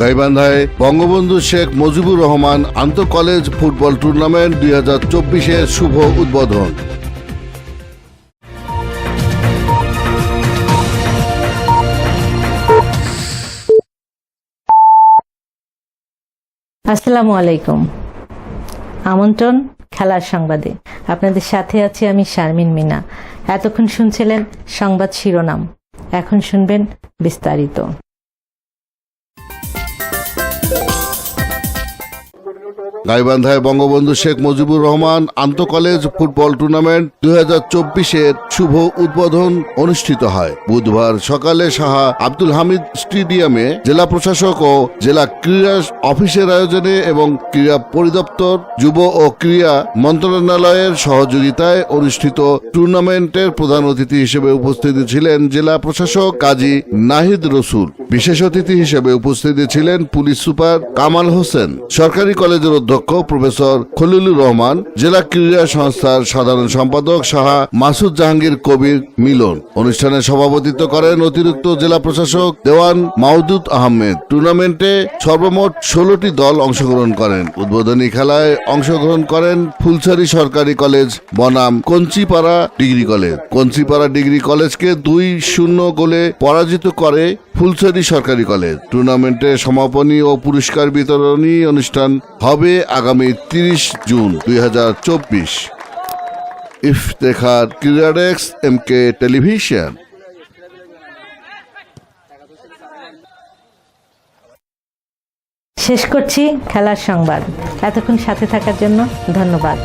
গাইবান্ধায় বঙ্গবন্ধু শেখ মুজিবুর রহমান আন্তঃ college football tournament দুই হাজার চব্বিশের শুভ উদ্বোধন। আসসালামু আলাইকুম। আমন্ত্রণ খেলার সংবাদে। আপনাদের সাথে আছি আমি শারমিন মিনা। এতক্ষণ শুনছিলেন সংবাদ শিরোনাম। এখন শুনবেন বিস্তারিত। গাইবান্ধায় বঙ্গবন্ধু শেখ মুজিবুর রহমান আন্তঃ কলেজ ফুটবল টুর্নামেন্ট দুই হাজার চব্বিশের শুভ উদ্বোধন অনুষ্ঠিত হয়। বুধবার সকালে সাহা আব্দুল হামিদ স্টেডিয়ামে জেলা প্রশাসক ও জেলা ক্রীড়া অফিসের আয়োজনে এবং ক্রীড়া পরিদপ্তর, যুব ও ক্রীড়া মন্ত্রণালয়ের সহযোগিতায় অনুষ্ঠিত টুর্নামেন্টের প্রধান অতিথি হিসেবে উপস্থিত ছিলেন জেলা প্রশাসক কাজী নাহিদ রসুল। বিশেষ অতিথি হিসেবে উপস্থিত ছিলেন পুলিশ সুপার কামাল হোসেন। সরকারি কলেজের অধ্যক্ষ প্রফেসর খলিলুর রহমান, জেলা ক্রীড়া সংস্থার সাধারণ সম্পাদক সাহা মাসুদ জাহাঙ্গীর কবির মিলন। অনুষ্ঠানে সভাপতিত্ব করেন অতিরিক্ত জেলা প্রশাসক দেওয়ান মাহদুদ আহমেদ। টুর্নামেন্টে সর্বমোট ষোলোটি দল অংশগ্রহণ করেন। উদ্বোধনী খেলায় অংশগ্রহণ করেন ফুলছড়ি সরকারি কলেজ, বনাম Kanchipara degree college. Kanchipara degree কলেজকে দুই শূন্য গোলে পরাজিত করে ফুলছড়ি সরকারি কলেজ। টুর্নামেন্টে সমাপনী ও পুরস্কার বিতরণী অনুষ্ঠান হবে আগামী তিরিশ জুন দুই হাজার চব্বিশ। ইফতেখার ক্রীড়াডেক্স এম কে টেলিভিশন। শেষ করছি খেলার সংবাদ। এতক্ষণ সাথে থাকার জন্য ধন্যবাদ।